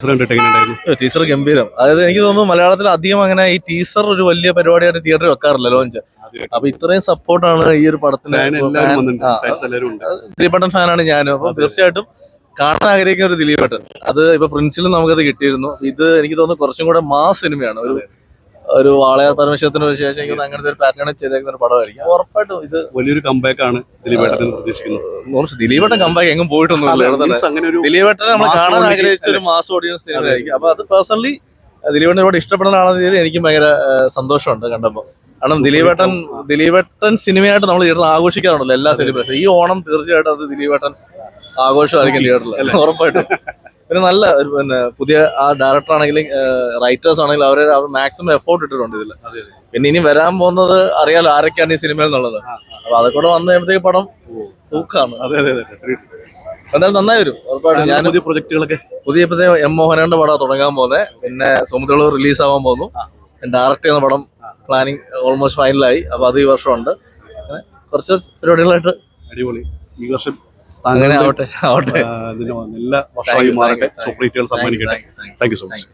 Teacher ഗംഭീരം. അതായത് എനിക്ക് തോന്നുന്നു മലയാളത്തിൽ അധികം അങ്ങനെ ഈ ടീച്ചർ ഒരു വലിയ പരിപാടിയായിട്ട് തിയേറ്ററിൽ വെക്കാറില്ല ലോഞ്ച് അപ്പൊ ഇത്രയും സപ്പോർട്ടാണ് ഈ ഒരു പടത്തിന്. ദിലീപേട്ടൻ ഫാനാണ് ഞാനും. അപ്പൊ തീർച്ചയായിട്ടും കാണാൻ ആഗ്രഹിക്കുന്ന ഒരു ദിലീപട്ടൻ അത് ഇപ്പൊ പ്രിൻസിലും നമുക്കത് കിട്ടിയിരുന്നു. ഇത് എനിക്ക് തോന്നുന്നു കുറച്ചും കൂടെ മാസ് സിനിമയാണ്. ഒരു ഒരു വാളയാർ പരമേശ്വരത്തിന് ശേഷം എനിക്ക് അങ്ങനത്തെ ഒരു പാറ്റേൺ ചെയ്തേക്കുന്ന ഒരു പടമായിരിക്കും. ഉറപ്പായിട്ടും ഇത് വലിയൊരു കമ്പാക്ക് ആണ് ദിലീപേട്ടൻ പ്രതീക്ഷിക്കുന്നത് ദിലീപേട്ടൻ കമ്പാക്ക് എങ്ങും പോയിട്ടൊന്നുമില്ല. ഇവിടെ അങ്ങനെ ഒരു ദിലീപേട്ടനെ നമ്മൾ കാണാൻ ആഗ്രഹിച്ച ഒരു മാസ് ഓഡിയൻസ് സിനിമയായിരിക്കും അപ്പൊ അത് പേഴ്സണലി ദിലീപേട്ടൻ ഒരുപാട് ഇഷ്ടപ്പെടുന്ന ആണെന്ന രീതിയിൽ എനിക്കും ഭയങ്കര സന്തോഷമുണ്ട് കണ്ടപ്പോൾ കാരണം ദിലീപേട്ടൻ ദിലീപേട്ടൻ സിനിമയായിട്ട് നമ്മൾ തിയേറ്ററിൽ ആഘോഷിക്കാറുണ്ടല്ലോ എല്ലാ സെലിബ്രേഷൻ ഈ ഓണം തീർച്ചയായിട്ടും അത് ദിലീപേട്ടൻ ആഘോഷമായിരിക്കും തിയേറ്ററിൽ ഉറപ്പായിട്ടും. പിന്നെ നല്ല ഒരു പിന്നെ പുതിയ ആ ഡയറക്ടർ ആണെങ്കിലും റൈറ്റേഴ്സ് ആണെങ്കിലും അവരെ മാക്സിമം എഫോർട്ട് ഇട്ടിട്ടുണ്ട് ഇതിൽ പിന്നെ ഇനി വരാൻ പോകുന്നത് അറിയാലോ ആരൊക്കെയാണ് ഈ സിനിമയിൽ എന്നുള്ളത്. അപ്പൊ അതൊക്കെ കൂടെ വന്നു കഴിയുമ്പോഴത്തേക്ക് പടം തൂക്കാണ്. അതെ അതെ അതെ എന്തായാലും നന്നായി വരും. ഉറപ്പായിട്ടും ഞാൻ പുതിയ പ്രൊജക്ടുകളൊക്കെ. പുതിയ ഇപ്പോഴത്തെ എം മോഹനന്റെ പടം തുടങ്ങാൻ പോകുന്നത് പിന്നെ സമുദ്രളവ് റിലീസ് ആവാൻ പോകുന്നു. ഡയറക്റ്റ് ചെയ്യുന്ന പടം പ്ലാനിങ് ഓൾമോസ്റ്റ് ഫൈനലായി അപ്പൊ അത് ഈ വർഷമുണ്ട്. അങ്ങനെ കുറച്ച് പരിപാടികളായിട്ട് അടിപൊളി. ഈ വർഷം അങ്ങനെ ആവട്ടെ ആവട്ടെ. എല്ലാ നല്ല വർഷമായി മാറട്ടെ. സൂപ്പർ ഹിറ്റുകൾ സമ്മാനിക്കട്ടെ. Thank you so much